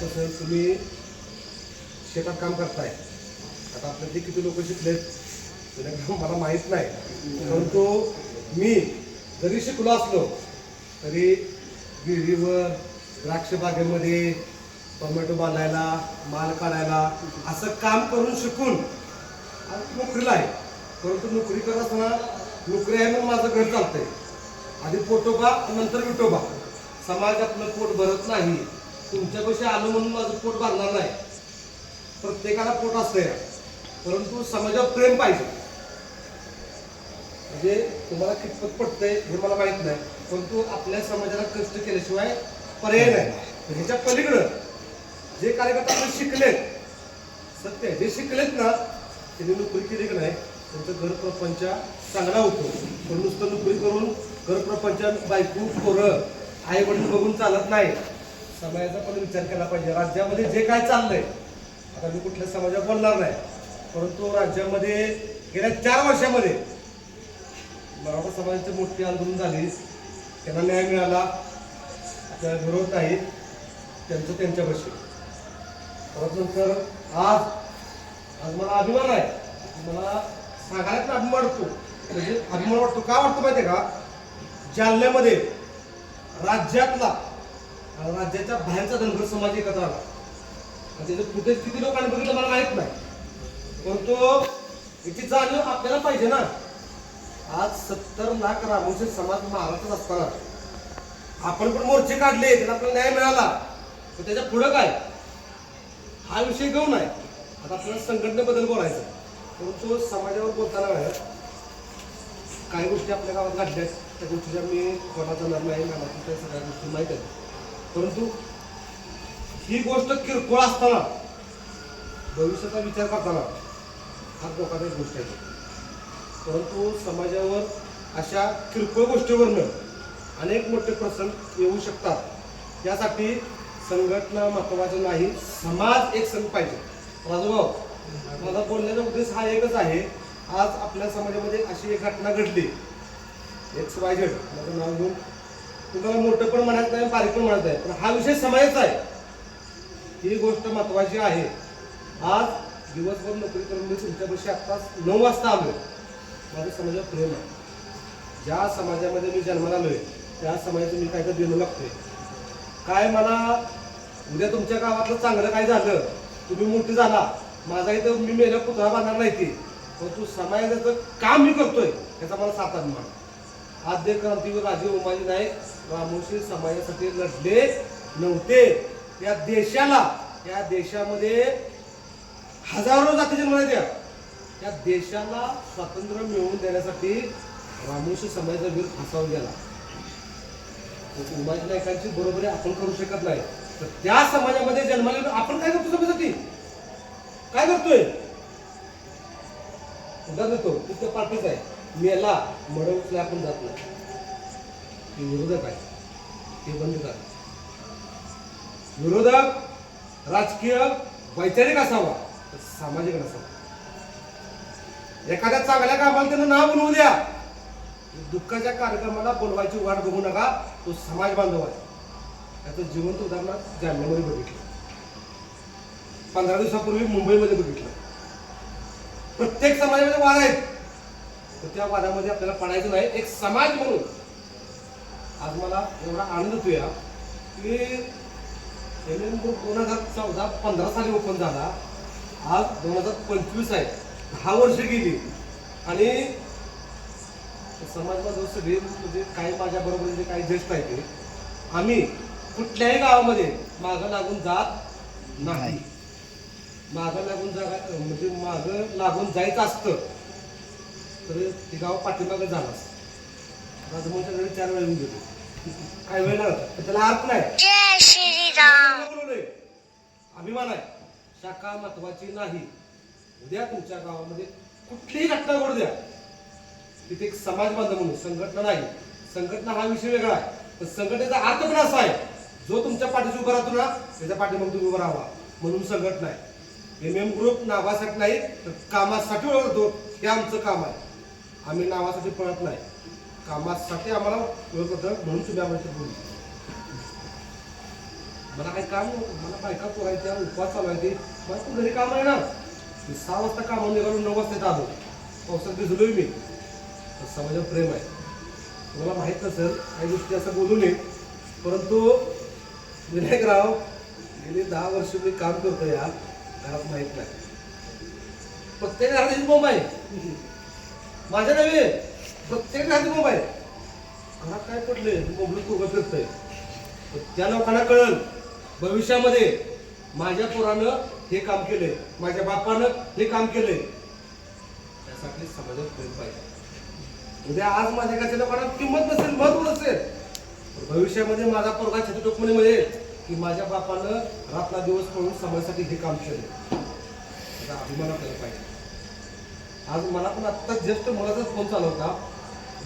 कसं तुम्ही शेतात काम करताय. आता आपल्यातले किती लोक शिकलेत मला माहीत नाही. परंतु मी जरी शिकलो असलो तरी विहिरीवर द्राक्ष बागेमध्ये टोमॅटो बांधायला माल काढायला असं काम करून शिकून नोकरीला आहे. परंतु नोकरी करत असताना नोकरी आहे म्हणून माझं घर चालतंय. आधी पोटोबा नंतर विटोबा. समाजातलं पोट भरत नाही. तुमच्यापाशी आलो म्हणून माझं पोट भरणार नाही. प्रत्येकाला पोट असतंय. परंतु समाजावर प्रेम पाहिजे. म्हणजे तुम्हाला कितपत पडतंय हे मला माहीत नाही. परंतु आपल्या समाजाला कष्ट केल्याशिवाय पर्याय नाही. ह्याच्या पलीकडं जे कार्यकर्ते आपण शिकलेत सत्य जे शिकलेत ना त्यांनी नोकरी केली की नाही त्यांचं घर प्रपंच चांगला होतो. पण नुसतं नोकरी करून घर प्रपंच बायको पोरं आई वडील बघून चालत नाही. समाजाचा पण विचार केला पाहिजे. राज्यामध्ये जे काय चाललंय आता मी कुठल्या समाजात बोलणार नाही परंतु राज्यामध्ये गेल्या चार वर्षामध्ये मराठा समाजाची मोठी आंदोलन झाली. त्यांना न्याय मिळाला. त्या विरोध नाही त्यांचं त्यांच्यापाशी परत नंतर आज आज मला अभिमान आहे. मला सांगायला अभिमान वाटतो. म्हणजे अभिमान वाटतो. का वाटतो माहिती आहे का? जालन्यामध्ये राज्यातला राज्याच्या बाहेरचा धनगर समाज एकत्र आला. आणि त्याचं फुटेज किती लोकांनी बघितलं मला माहीत नाही. परंतु याची जाणीव आपल्याला पाहिजे ना. आज सत्तर लाख रामोशी समाज महाराष्ट्रात असताना आपण पण मोर्चे काढले त्याला आपल्याला न्याय मिळाला. तर त्याच्या पुढं काय? हा विषय घेऊन आहे. आता आपल्याला संघटनेबद्दल बोलायचं परंतु समाजावर बोलताना वेळ काही गोष्टी आपल्या गावात घडल्या त्या गोष्टीच्या मी कोणाचा जाणार नाही. मला त्या सगळ्या गोष्टी माहीत आहेत. परंतु ही गोष्ट किरकोळ असताना भविष्याचा विचार करताना हा धोकादायक गोष्ट आहे. परंतु समाजावर अशा किरकोळ गोष्टीवरनं अनेक मोठे प्रसंग येऊ शकतात. यासाठी संघटना महत्वाचं नाही समाज एक संघ पाहिजे. राजूभाऊ माझा बोलण्याचा उद्देश हा एकच आहे आज आपल्या समाजामध्ये अशी एक घटना घडली. एक्स वाय झेड माझं नाव घेऊन तुम्हाला मोठं पण म्हणायचं नाही बारीक पण म्हणत नाही. पण हा विषय समाजाचा आहे. ही गोष्ट महत्वाची आहे. आज दिवसभर नोकरी करून मी तुमच्यापाशी आत्ताच नऊ वाजता आलो माझं समाजात प्रेम आहे. ज्या समाजामध्ये मी जन्माला आलोय त्या समाजाचं मी काय तर देणं लागतोय. काय मला उद्या तुमच्या गावातलं चांगलं काय झालं तुम्ही मोठी झाला माझा इथं मी मेला पुतळा बांधणार नाही ते पण तू समाजाचं काम मी करतोय याचा मला सात अभिमान आद्य क्रांतीवीर राजे उमाजी नाईक रामोशी समाजासाठी लढले नव्हते. या देशाला या देशामध्ये हजारो जाती जन्माला द्या त्या. देशाला स्वातंत्र्य मिळवून देण्यासाठी रामोशी समाजाचा वीर फसावून गेला. उमाजी नायकांची बरोबरी आपण करू शकत नाही. तर त्या समाजामध्ये जन्माला आपण काय करतो समाजासाठी? काय करतोय? उदाहरण देतो तिथं पार्टीच आहे. मेला मड उचला आपण जात नाही. ते विरोधक आहे ते बंद करा. विरोधक राजकीय वैचारिक असावा तर सामाजिक नसावा. एखाद्या चांगल्या कामाला त्यांना नाव बनवू द्या. दुःखाच्या कार्यक्रमाला बोलवायची वाट बघू नका. तो समाज बांधव आहे. त्याचं जिवंत उदाहरण जालन्यामध्ये बघितलं. पंधरा दिवसापूर्वी मुंबईमध्ये बघितलं. प्रत्येक समाजामध्ये वाद आहेत. तर त्या वादामध्ये आपल्याला पडायचं नाही. एक समाज म्हणून आज मला एवढा आनंद होतोया की एम एम दोन हजार चौदा पंधरा साली ओपन झाला. आज दोन हजार पंचवीस आहे. दहा वर्ष गेली. आणि समाज बांधव सगळे म्हणजे काही माझ्याबरोबर जे म्हणजे काही ज्येष्ठ आहे ते. आम्ही कुठल्याही गावामध्ये मागं लागून जात नाही. मागं लागून जागा म्हणजे मागं लागून जायचं असतं. तर ते गाव पाठीमागं झालं. असतं राजमोहनच्या घरी चार वेळ येऊन गेलो. काय वेळ लागला पण त्याला अर्थ नाही. अभिमान आहे. शाखा महत्वाची नाही. उद्या तुमच्या गावामध्ये कुठलीही घटना घडू द्या. तिथे एक समाज बांधव म्हणून संघटना नाही. संघटना हा विषय वेगळा आहे. पण संघटनेचा अर्थ पण असा आहे. जो तुमच्या पाठीशी उभा राहतो ना त्याच्या पाठीमागे तुम्ही उभा राहावा. म्हणून संघटना आहे. एम एम ग्रुप नावासाठी नाही तर कामासाठी ओळखतो. हे आमचं काम आहे. आम्ही नावासाठी पळत नाही. कामासाठी आम्हाला ओळखत म्हणून तुम्ही आम्हाला बोलू. मला काही काम मला बायका पोरायच्या उपवास चालवायचे मला तू. घरी काम आहे ना? मी सहा वाजता कामावर निघालो नऊ वाजता इथं आलो. पावसात भिजलोय मी. समाजावर प्रेम आहे. तुम्हाला माहीत नसेल काही गोष्टी असं बोलू नये. परंतु विनायकराव गेली दहा वर्ष मी काम करतो या घरात माहीत नाही. प्रत्येक घरात एक बोंब आहे. माझ्या नव्हे प्रत्येक घरात मोबाईल. घरात काय पडले मोबाईल तू फिरतंय. तर त्या लोकांना कळल भविष्यामध्ये माझ्या पोरानं हे काम केलंय माझ्या बापानं हे काम केलंय. त्यासाठी समाजात प्रेम पाहिजे. उद्या आज माझ्या घरच्या लोकांना किंमत नसेल महत्त्व नसेल भविष्यामध्ये माझा पोरगा छत्र टोकमध्ये की माझ्या बापानं रातला दिवस पळून समाजासाठी हे काम केलं अभिमान आपल्याला पाहिजे. आज मला पण आत्ता जस्ट मुलाचाच फोन चालू होता.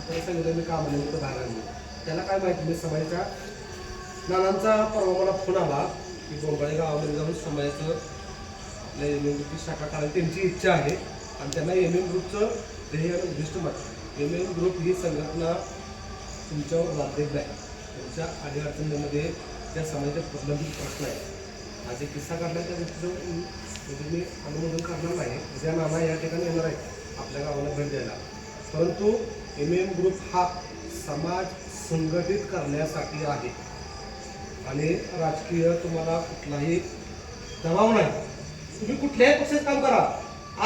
त्याला सांगितलं मी कामानिमित्त बाहेर. आलो त्याला काय माहिती मी समाजाच्या नानांचा परवा मला फोन आला की बोंबाळे गावामध्ये जाऊन समाजाचं आपल्या एम एम ग्रुपची शाखा काढायची त्यांची इच्छा आहे. आणि त्यांना एम एम ग्रुपचं ध्येय आणि उद्दिष्ट मात्र एम एम ग्रुप ही संघटना तुमच्यावर बाध्यक आहे तुमच्या अडीअडचणीमध्ये त्या समाजाचे प्रलंबित प्रश्न आहेत. आज एक किस्सा काढला त्या व्यक्तीचं. म्हणजे मी अनुमोदन करणार नाही. उद्या नाना या ठिकाणी येणार आहे आपल्या गावाला भेट द्यायला. परंतु एम एम ग्रुप हा समाज संघटित करण्यासाठी आहे. आणि राजकीय तुम्हाला कुठलाही दबाव नाही. तुम्ही कुठल्याही पक्षात काम करा.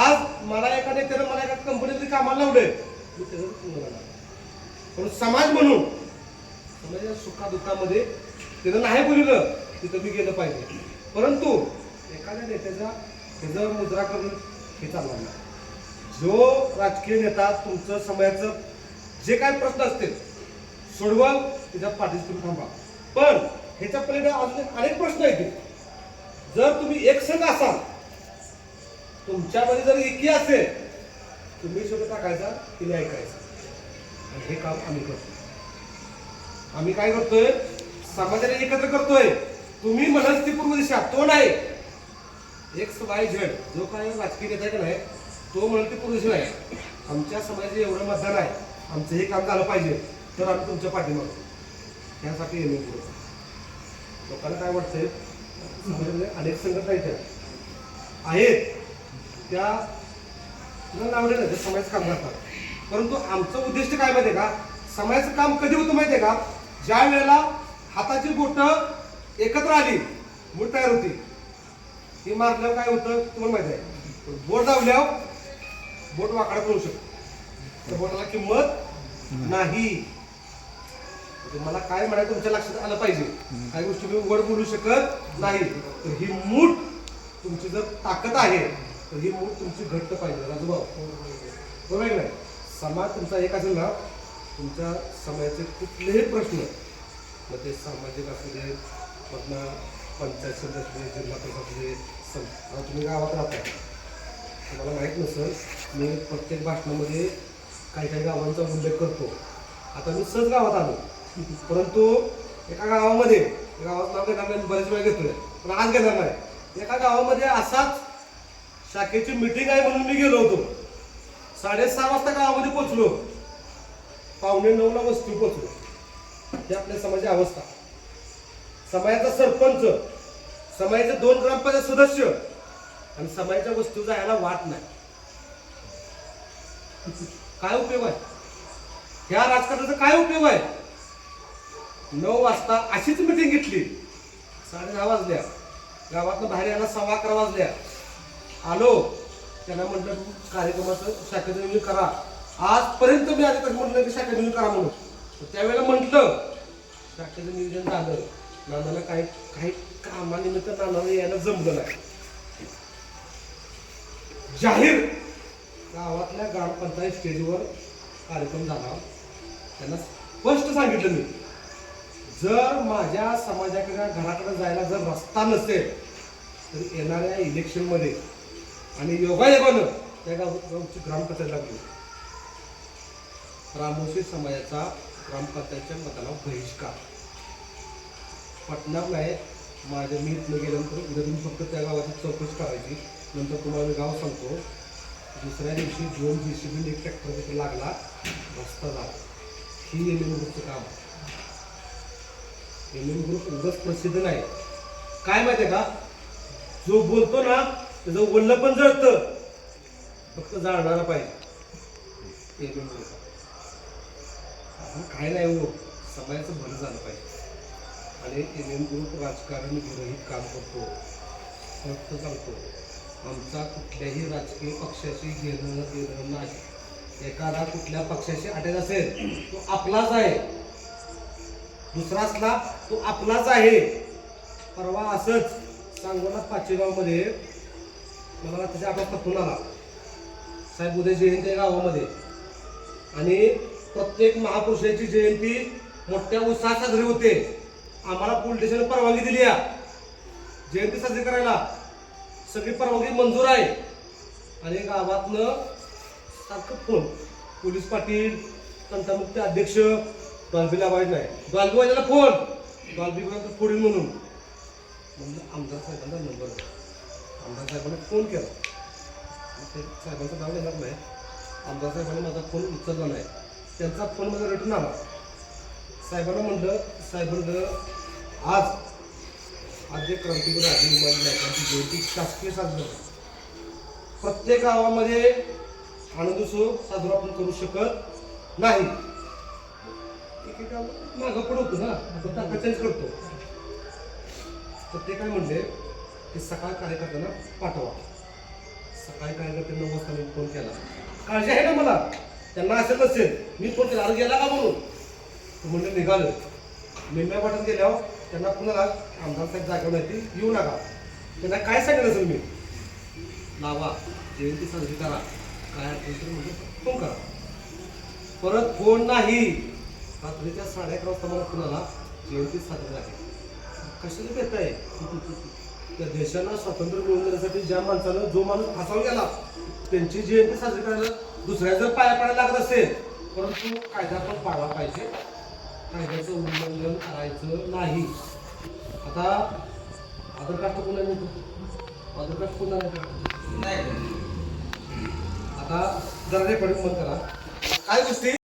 आज मला एका नेत्यानं मला एका कंपनीतरी कामाला लावले मी त्याचं पण समाज म्हणून समाजाच्या सुखादुःखामध्ये त्यानं नाही बोललं तिथं मी गेलं पाहिजे. परंतु एखाद्या नेत्याचा त्याचं मुद्रा करून हे चालणार नाही जो राजकीय नेता तुमचं समयाचं जे काय प्रश्न असतील सोडवाल त्याच्यात पार्टिसिपेट थांबा. पण ह्याच्या पलीकडे अजून अनेक प्रश्न आहेत. जर तुम्ही एकसंघ असाल तुमच्यामध्ये जर एकी असेल तुम्ही शब्द टाकायचा तिने ऐकायचा? आणि हे काम आम्ही करतो आम्ही काय करतोय? समाजाला एकत्र करतोय. तुम्ही म्हणत दिशा तो नाही. एक्स वाय झेड जो काही राजकीय नेता आहे का नाही तो म्हणत ते पूर्व आहे आमच्या समाजाचे एवढं मतदान आहे आमचं हे काम झालं पाहिजे तर आम्ही तुमच्या पाठीमागतो त्यासाठी हे लोक लोकांना काय वाटतंय समाजामध्ये अनेक संघटना आहेत आहेत. त्या तुला लावले ना ते समाज काम करतात. परंतु आमचं उद्दिष्ट काय माहितीये का? समाजाचं काम कधी होतं माहितीये का? ज्या वेळेला हाताची बोट एकत्र आली मूळ तयार होती हे मारल्यावर काय होतं तुम्हाला माहिती आहे. बोट दाबल्यावर बोट वाकडं पडू शकतो. त्या बोटाला किंमत नाही. मला काय म्हणायचं तुमच्या लक्षात आलं पाहिजे. काही गोष्टी मी उघड बोलू शकत नाही. तर ही मूठ तुमची जर ताकद आहे तर ही मूठ तुमची घट्ट पाहिजे. राजूभाऊ. बरोबर नाही? समाज तुमचा एक असेल ना तुमच्या समाजाचे कुठलेही प्रश्न मग ते सामाजिक असू देत मधनं पंचायत सदस्य जिल्हा परिषद असू तुम्ही गावात राहता. तुम्हाला माहीत नसेल मी प्रत्येक भाषणामध्ये काही काही गावांचा उल्लेख करतो. आता मी सहज गावात आलो. परंतु एका गावामध्ये गावात नाव घेणार नाही बरेच वेळ घेतोय. पण आज घेणार नाही. एका गावामध्ये असाच शाखेची मीटिंग आहे म्हणून मी गेलो होतो. साडेसहा वाजता गावामध्ये पोचलो पावणे नऊला वस्ती पोचलो ही आपल्या समाजाची अवस्था. समाजाचा सरपंच समाजाचे दोन ग्रामपंचायत सदस्य आणि समाजाच्या वस्तू जायला वाट नाही. काय उपयोग आहे? ह्या राजकारणाचा काय उपयोग आहे? नऊ वाजता अशीच मिटिंग घेतली. साडे दहा वाजल्या. गावातनं बाहेर यायला सव्वा अकरा वाजल्या. आलो. त्यांना म्हटलं कार्यक्रमाचं शाखेचं नियोजन करा. आजपर्यंत मी आधी म्हटलं की शाखेचं नियोजन करा म्हणून. त्यावेळेला म्हटलं शाखेचं नियोजन झालं. नानाला काही काही कामानिमित्त नानाला यायला जमलं नाही. जाहीर! गावातल्या ग्रामपंचायत स्टेजवर कार्यक्रम झाला. त्यांना स्पष्ट सांगितलं मी. जर माझ्या समाजाकडे घराकडे जायला जर रस्ता नसेल तर येणाऱ्या इलेक्शनमध्ये आणि योगायोगानं त्या गाव गावची ग्रामपंचायत लागली. रामोशी समाजाचा ग्रामपंचायतच्या मताला बहिष्कार. पटणार नाही. माझ्या मी इथलं गेल्यानंतर उद्या तुम्ही फक्त त्या गावाची चौकशी करायची. नंतर तुम्हाला मी गाव सांगतो. दुसऱ्या दिवशी दोन जी सी बी एक ट्रॅक्टर तिथे लागला. रस्ता झाला. ही एम एम ग्रुपचं काम. एम एम ग्रुप उगाच प्रसिद्ध नाही. काय माहितीये का? जो बोलतो ना त्याचं बोलणं पण जळतं. फक्त जाणणारा पाहिजे. एम एम ग्रुप काय नाही हो. समाजाचं भलं झालं पाहिजे. आणि एम एम ग्रुप राजकारण विरहित काम करतो. फक्त सांगतो आमचा कुठल्याही राजकीय पक्षाशी घेणं देणं नाही. एखादा कुठल्या पक्षाशी अटॅच असेल तो आपलाच आहे. दुसरा असला तो आपलाच आहे. परवा असंच सांगोला पाचेगावमध्ये मला त्याच्या अभ्यास फोन आला. साहेब उद्या जयंती आहे गावामध्ये. आणि प्रत्येक महापुरुषाची जयंती मोठ्या उत्साहात साजरी होते. आम्हाला पोलीस स्टेशन परवानगी दिली या. जयंती साजरी करायला. सगळी परवानगी मंजूर आहे. आणि गावातनं सारखं फोन. पोलीस पाटील संतामुक्त अध्यक्ष डॉल्बी लावायचं नाही. डॉल्बी वाजायला फोन. डॉल्बी वाजायला फोडील म्हणून. म्हणलं आमदार साहेबांचा नंबर आमदार साहेबांना फोन केला. ते साहेबांचं नाव येणार नाही. आमदार साहेबांनी माझा फोन उचलला नाही. त्यांचा फोन माझा रिटर्न आला. साहेबांना म्हणलं साहेब आज आज जे क्रांतिवीर राजे नायकांची जयंती शासकीय साजरी प्रत्येक गावामध्ये आनंदोत्सव साजरा आपण करू शकत नाही. एकेका मागं पडवतो ना आपण चेंज करतो. तर ते काय म्हणले की सकाळ कार्यकर्त्यांना पाठवा. सकाळी कार्यकर्ते नऊ वाजता मी फोन केला. काळजी आहे ना मला? त्यांना असेल नसेल. मी फोन केला. अरे गेला का म्हणून? तो निघालं निम्म्या वाटत गेल्यावर त्यांना कुणाला आमदार साहेब जागा नाही येऊ नका. त्यांना काय सांगितलं असेल मी? लावा. जयंती साजरी करा. काय असेल म्हणजे फोन करा. परत फोन नाही. रात्रीच्या साडे अकरा वाजता मला कुणाला जयंती साजरी आहे. कशाला देत आहे? त्या देशाला स्वातंत्र्य मिळवून देण्यासाठी ज्या माणसानं जो माणूस फासावून गेला त्यांची जयंती साजरी करायला दुसऱ्या जर पाया पाडायला लागत असेल परंतु कायदा पण पाळला पाहिजे. कायद्याचं उल्लंघन करायचं नाही. आता आधार कार्ड कोणा नेतो आधार कार्ड कोणा नेतो आता जरा रेकॉर्डिंग बंद करा. काय गोष्टी?